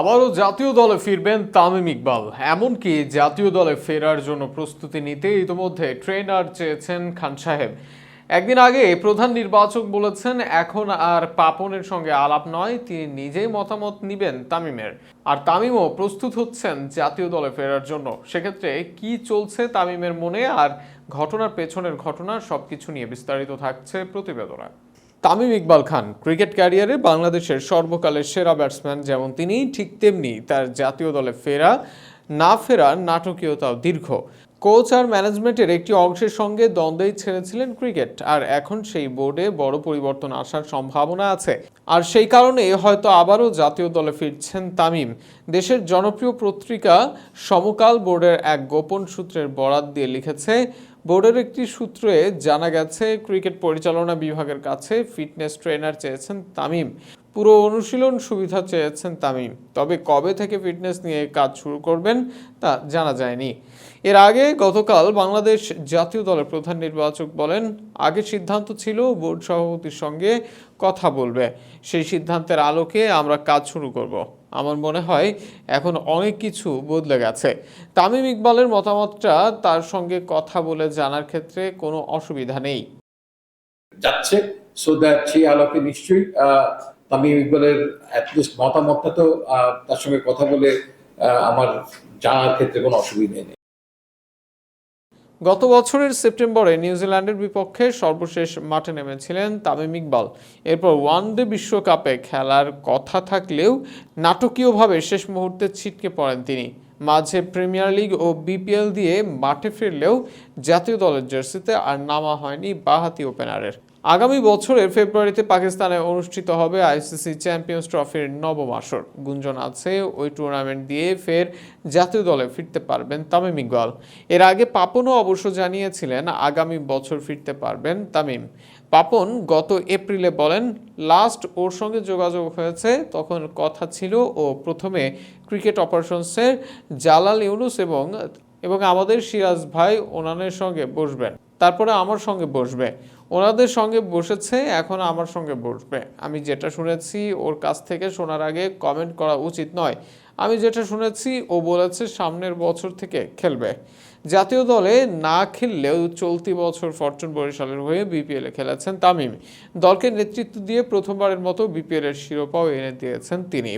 আবারও জাতীয় দলে ফিরবেন তামিম ইকবাল। এমনকি জাতীয় দলে ফেরার জন্য প্রস্তুতি নিতে ইতিমধ্যে ট্রেনার চেয়েছেন খান সাহেব। একদিন আগে প্রধান নির্বাচক বলেছেন, এখন আর পাপনের সঙ্গে আলাপ নয়, তিনি নিজেই মতামত নিবেন তামিমের। আর তামিমও প্রস্তুত হচ্ছেন জাতীয় দলে ফেরার জন্য। সেক্ষেত্রে কি চলছে তামিমের মনে, আর ঘটনার পেছনের ঘটনা সবকিছু নিয়ে বিস্তারিত থাকছে প্রতিবেদনা। তামিম ইকবাল খান, ক্রিকেট ক্যারিয়ারে বাংলাদেশের সর্বকালের সেরা ব্যাটসম্যান যেমন তিনি ঠিক তেমনি তার জাতীয় দলে ফেরা, না ফেরার নাটকীয়তাও দীর্ঘ। কোচ আর ম্যানেজমেন্টের একটি অংশের সঙ্গে দ্বন্দ্বেই ছেড়েছিলেন ক্রিকেট, আর এখন সেই বোর্ডে বড় পরিবর্তন আসার সম্ভাবনা আছে। আর সেই কারণে হয়তো আবারও জাতীয় দলে ফিরছেন তামিম। দেশের জনপ্রিয় পত্রিকা সমকাল বোর্ডের এক গোপন সূত্রের বরাত দিয়ে লিখেছে, বোর্ডের একটি সূত্রে জানা গেছে, ক্রিকেট পরিচালনা বিভাগের কাছে ফিটনেস ট্রেনার চেয়েছেন তামিম। পুরো অনুশীলন সুবিধা চেয়েছেন তামিম। তবে কবে থেকে ফিটনেস নিয়ে কাজ শুরু করবেন তা জানা যায়নি। এর আগে গতকাল বাংলাদেশ জাতীয় দলের প্রধান নির্বাচক বলেন, আগে সিদ্ধান্ত ছিল বোর্ড সভাপতির সঙ্গে কথা বলবে। সেই সিদ্ধান্তের আলোকে আমরা কাজ শুরু করব। আমার মনে হয় এখন অনেক কিছু বদলে গেছে। তামিম ইকবালের মতামতটা তার সঙ্গে কথা বলে জানার ক্ষেত্রে কোনো অসুবিধা নেই। যাচ্ছে, সো দ্যাট সেই আলোকে নিশ্চয়ই তামিম ইকবালের অ্যাটলিস্ট মতামতটা তো তার সঙ্গে কথা বলে আমার জানার ক্ষেত্রে কোনো অসুবিধা নেই। গত বছরের সেপ্টেম্বরে নিউজিল্যান্ডের বিপক্ষে সর্বশেষ মাঠে নেমেছিলেন তামিম ইকবাল। এরপর ওয়ানডে বিশ্বকাপে খেলার কথা থাকলেও নাটকীয়ভাবে শেষ মুহূর্তে ছিটকে পড়েন তিনি। মাঝে প্রিমিয়ার লিগ ও বিপিএল দিয়ে মাঠে ফিরলেও জাতীয় দলের জার্সিতে আর নামা হয়নি বাহাতি ওপেনারের। আগামী বছরের ফেব্রুয়ারিতে পাকিস্তানে অনুষ্ঠিত হবে আইসিসি চ্যাম্পিয়ন্স ট্রফির নবম আসর। গুঞ্জন আছে, ওই টুর্নামেন্ট দিয়ে ফের জাতীয় দলে ফিরতে পারবেন তামিম ইকবাল। এর আগে পাপনও অবশ্য জানিয়েছিলেন, আগামী বছর ফিরতে পারবেন তামিম। পাপন গত এপ্রিলে বলেন, লাস্ট ওর সঙ্গে যোগাযোগ হয়েছে, তখন কথা ছিল ও প্রথমে ক্রিকেট অপারেশনসের জালাল ইউনুস এবং এবং আমাদের সিরাজ ভাই ওনানের সঙ্গে বসবেন। তারপরে আমার সঙ্গে বসবে। ওনাদের সঙ্গে বসেছে, এখন আমার সঙ্গে বসবে। আমি যেটা শুনেছি, ওর কাছ থেকে শোনার আগে কমেন্ট করা উচিত নয়। আমি যেটা শুনেছি, ও বলেছে সামনের বছর থেকে খেলবে। জাতীয় দলে না খেললেও চলতি বছর ফরচুন বরিশালের হয়ে বিপিএলে খেলেছেন তামিম। দলকে নেতৃত্ব দিয়ে প্রথমবারের মতো বিপিএলের শিরোপাও এনে দিয়েছেন তিনি।